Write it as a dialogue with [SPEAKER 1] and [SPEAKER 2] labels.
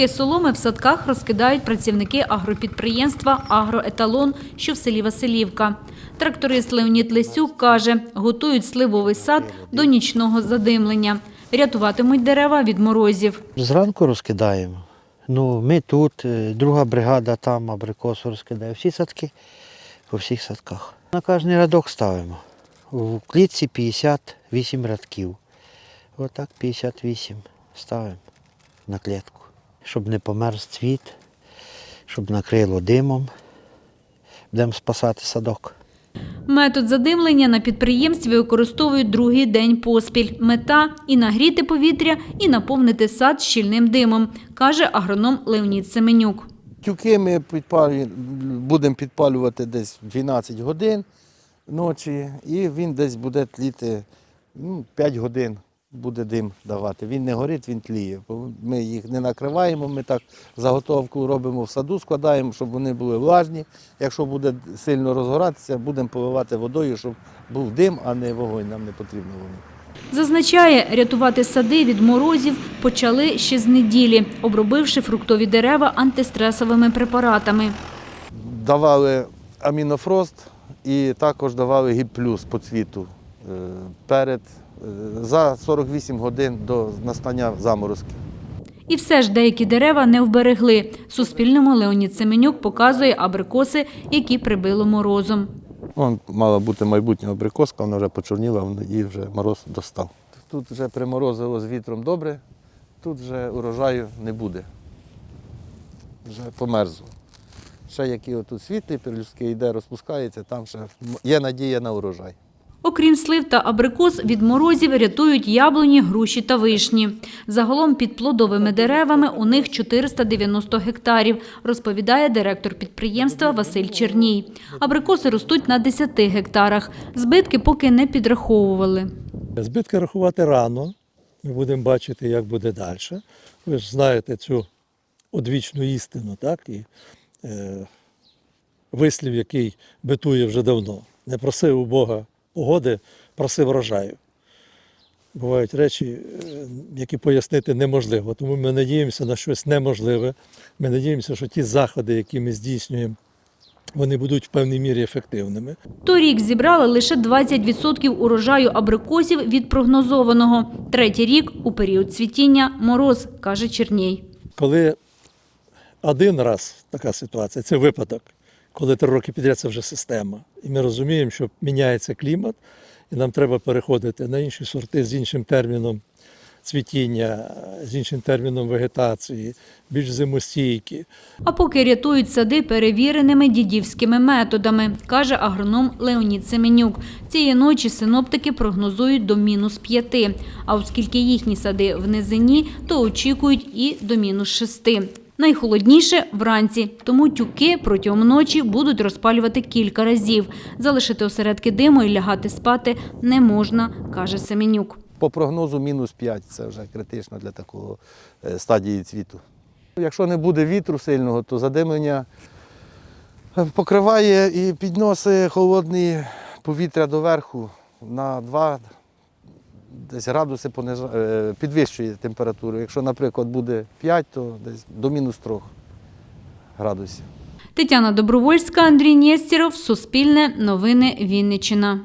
[SPEAKER 1] Мішки соломи в садках розкидають працівники агропідприємства «Агроеталон», що в селі Василівка. Тракторист Леонід Лесюк каже, готують сливовий сад до нічного задимлення. Рятуватимуть дерева від морозів.
[SPEAKER 2] Зранку розкидаємо. Ну, ми тут, е, друга бригада там абрикосу розкидає. Всі садки, по всіх садках. На кожний рядок ставимо. В клітці 58 рядків. Отак 58 ставимо на клітку. Щоб не померз цвіт, щоб накрило димом. Будемо спасати садок.
[SPEAKER 1] Метод задимлення на підприємстві використовують другий день поспіль. Мета – і нагріти повітря, і наповнити сад щільним димом, каже агроном Леонід Семенюк.
[SPEAKER 3] Тюки ми будемо підпалювати десь 12 годин ночі, і він десь буде тліти ну, 5 годин буде дим давати. Він не горить, він тліє. Ми їх не накриваємо, ми так заготовку робимо в саду, складаємо, щоб вони були влажні. Якщо буде сильно розгоратися, будемо поливати водою, щоб був дим, а не вогонь. Нам не потрібно вогонь.
[SPEAKER 1] Зазначає, рятувати сади від морозів почали ще з неділі, обробивши фруктові дерева антистресовими препаратами.
[SPEAKER 3] давали амінофрост і також давали гіп плюс по цвіту е, перед за 48 годин до настання заморозків.
[SPEAKER 1] І все ж деякі дерева не вберегли. Суспільному Леонід Семенюк показує абрикоси, які прибило морозом.
[SPEAKER 3] Вон мала бути майбутня абрикоска, вона вже почорніла, її вже мороз достав. Тут вже приморозило з вітром добре, тут вже урожаю не буде. Вже померзло. Ще які отут світлі, перлюстки йде, розпускається, там ще є надія на урожай.
[SPEAKER 1] Окрім слив та абрикос, від морозів рятують яблуні, груші та вишні. Загалом під плодовими деревами у них 490 гектарів, розповідає директор підприємства Василь Черній. Абрикоси ростуть на 10 гектарах. Збитки поки не підраховували.
[SPEAKER 4] Збитки рахувати рано. Ми будемо бачити, як буде далі. Ви ж знаєте цю одвічну істину, так? І е, вислів, який битує вже давно. Не просив у Бога погоди, просив врожаю. Бувають речі, е, які пояснити неможливо. Тому ми надіємося на щось неможливе. Ми надіємося, що ті заходи, які ми здійснюємо, вони будуть в певній мірі ефективними.
[SPEAKER 1] Торік зібрали лише 20% урожаю абрикосів від прогнозованого. Третій рік у період цвітіння мороз, каже Черній.
[SPEAKER 4] Коли один раз така ситуація, це випадок, коли три роки підряд це вже система. І ми розуміємо, що міняється клімат, і нам треба переходити на інші сорти з іншим терміном цвітіння, з іншим терміном вегетації, більш зимостійкі.
[SPEAKER 1] А поки рятують сади перевіреними дідівськими методами, каже агроном Леонід Семенюк. Цієї ночі синоптики прогнозують до мінус п'яти. А оскільки їхні сади в низині, то очікують і до мінус шести. Найхолодніше вранці, тому тюки протягом ночі будуть розпалювати кілька разів. Залишити осередки диму і лягати спати не можна, каже Семенюк.
[SPEAKER 3] По прогнозу мінус 5 це вже критично для такого е, стадії цвіту. Якщо не буде вітру сильного, то задимлення е, покриває і підносить холодне повітря доверху на 2 десь градуси понижа- е, підвищує температуру. Якщо, наприклад, буде 5, то десь до мінус 3 градусів.
[SPEAKER 1] Тетяна Добровольська, Андрій Нєстєров, Суспільне, Новини Вінниччина.